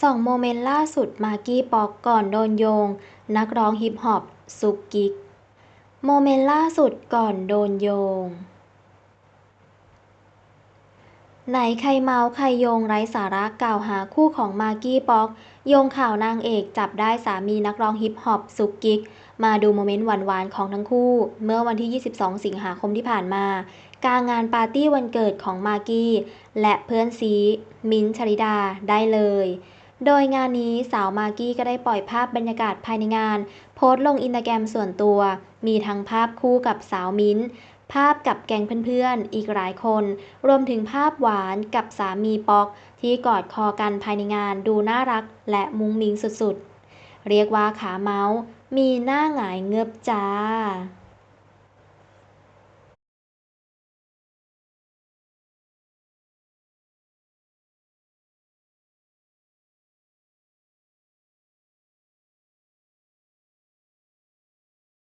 ส่องโมเมนต์ล่าสุดมากกี้ป๊อกก่อนโดนโยง นักร้องฮิปฮอปซุกกิก โมเมนต์ล่าสุดก่อนโดนโยง ไหนใครเมาใครโยงไร้สาระกล่าวหาคู่ของมากกี้ป๊อก โยงข่าวนางเอกจับได้สามีนักร้องฮิปฮอปซุกกิก มาดูโมเมนต์หวานๆของทั้งคู่ เมื่อวันที่ 22 สิงหาคมที่ผ่านมากลางงานปาร์ตี้วันเกิดของมากกี้ และเพื่อนซี มิ้นท์ชริดาได้เลย โดยงานนี้สาวมากกี้ก็ได้ปล่อยภาพบรรยากาศภายในงาน โพสต์ลงอินสตาแกรมส่วนตัว มีทั้งภาพคู่กับสาวมิ้นภาพกับแก๊งเพื่อนๆ อีกหลายคน รวมถึงภาพหวานกับสามีป๊อก ที่กอดคอกันภายในงานดูน่ารักและมุ้งมิ้งสุดๆ เรียกว่าขาเมาส์ มีหน้าหงายเงือบจ้า